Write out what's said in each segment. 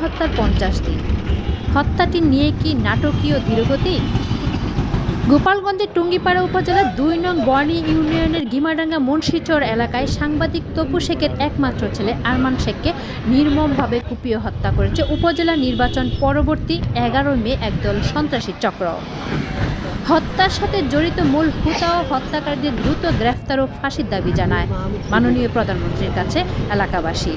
হত্যার পঞ্চাশ দিন। হত্যাটি নিয়ে কি নাটকীয় ধীরগতি? গোপালগঞ্জের টুঙ্গিপাড়া উপজেলার দুই নং বর্ণি ইউনিয়নের গিমাডাঙ্গা মুন্সিচর এলাকায় সাংবাদিক তপু শেখের একমাত্র ছেলে আরমান শেখকে নির্মমভাবে কুপিয়ে হত্যা করেছে উপজেলা নির্বাচন পরবর্তী এগারো মে একদল সন্ত্রাসী চক্র। হত্যার সাথে জড়িত মূল হুতা ও হত্যাকারীদের দ্রুত গ্রেফতার ও ফাঁসির দাবি জানায় মাননীয় প্রধানমন্ত্রীর কাছে এলাকাবাসী।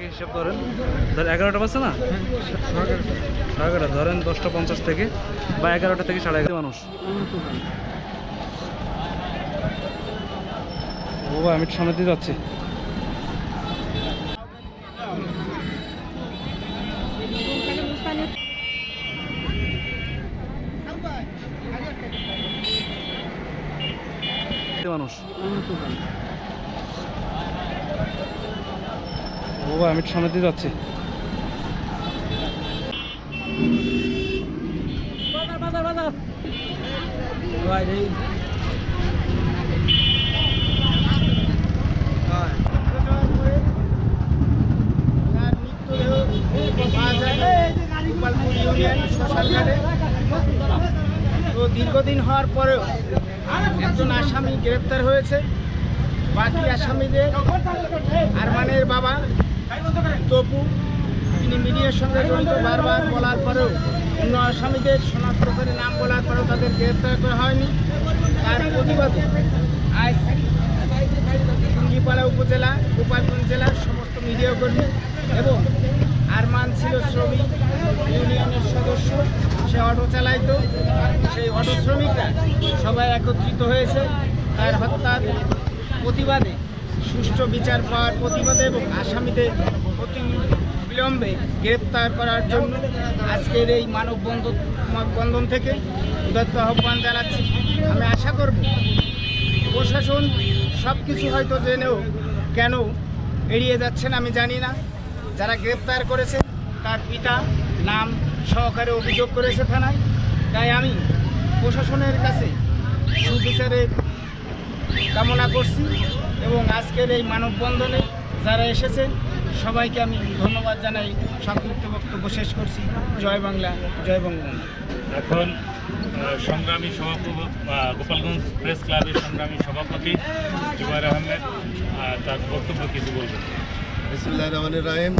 আগে হিসাব ধরেন। ধর এগারোটা বাজছে না? এগারোটা। ধরেন দশটা পঞ্চাশ থেকে বা এগারোটা থেকে সাড়ে এগারো মানুষ। ও ভাই, আমি সামনে দিয়ে যাচ্ছি। মানুষ। ও আমি সামনে দিয়ে যাচ্ছি। তো দীর্ঘদিন হওয়ার পরেও একজন আসামি গ্রেপ্তার হয়েছে। বাকি আসামিদের আরমানের বাবা তপু, তিনি মিডিয়ার সঙ্গে জড়িত বারবার বলার পরেও অন্য আসামিদের শনাক্ত করে নাম বলার পরেও তাদের গ্রেপ্তার করা হয়নি। তার প্রতিবাদে আজ টুঙ্গিপাড়া উপজেলা, গোপালগঞ্জ জেলার সমস্ত মিডিয়া কর্মী এবং আরমান ছিল শ্রমিক ইউনিয়নের সদস্য, সে অটো চালাইতো। সেই অটো শ্রমিকরা সবাই একত্রিত হয়েছে। তার হত্যার প্রতিবাদে সুষ্ঠু বিচার পাওয়ার প্রতিবাদে এবং আসামিদের অতি বিলম্বে গ্রেপ্তার করার জন্য আজকের এই মানববন্ধন বন্ধন থেকে উদাত্ত আহ্বান জানাচ্ছি। আমি আশা করব প্রশাসন সব কিছু হয়তো জেনেও কেন এড়িয়ে যাচ্ছেন আমি জানি না। যারা গ্রেপ্তার করেছে, তার পিতা নাম সহকারে অভিযোগ করেছে থানায়। তাই আমি প্রশাসনের কাছে সুবিচারের কামনা করছি। এবং আজকের এই মানববন্ধনে যারা এসেছেন সবাইকে আমি ধন্যবাদ জানাই। সংক্ষিপ্ত বক্তব্য শেষ করছি। জয় বাংলা জয় বঙ্গবন্ধু। এখন সংগ্রামী সভাপতি গোপালগঞ্জ প্রেস ক্লাবের সংগ্রামী সভাপতি জুবাইর আহমেদ তার বক্তব্য কিছু বলবেন। বিসমুল্লাহ রহমান রাহিম।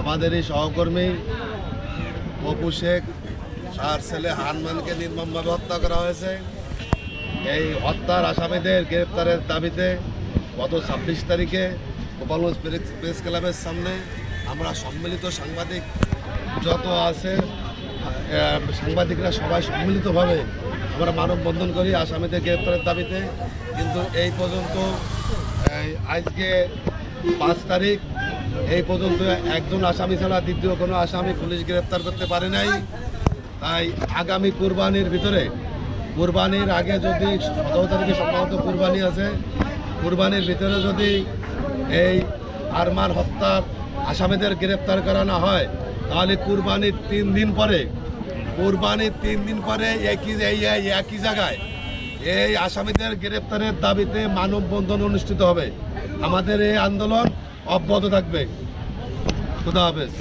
আমাদের এই সহকর্মী অপু শেখ তার ছেলে হানমানকে নির্মমভাবে হত্যা করা হয়েছে। এই হত্যার আসামিদের গ্রেপ্তারের দাবিতে গত ছাব্বিশ তারিখে গোপালগঞ্জ প্রেস- ক্লাবের সামনে আমরা সম্মিলিত সাংবাদিক যত আছে সাংবাদিকরা সবাই সম্মিলিতভাবে আমরা মানববন্ধন করি আসামিদের গ্রেপ্তারের দাবিতে। কিন্তু এই পর্যন্ত আজকে পাঁচ তারিখ, এই পর্যন্ত একজন আসামি ছাড়া দ্বিতীয় কোনো আসামি পুলিশ গ্রেপ্তার করতে পারে নাই। তাই আগামী কুরবানির ভিতরে কুরবানির আগে যদি সতেরো তারিখে সম্ভবত কুরবানি আছে, কুরবানির ভিতরে যদি এই আরমার হত্যার আসামিদের গ্রেপ্তার করা না হয়, তাহলে কুরবানির তিন দিন পরে, কুরবানির তিন দিন পরে একই একই জায়গায় এই আসামিদের গ্রেপ্তারের দাবিতে মানববন্ধন অনুষ্ঠিত হবে। আমাদের এই আন্দোলন অব্যাহত থাকবে। খুদা হাফেজ।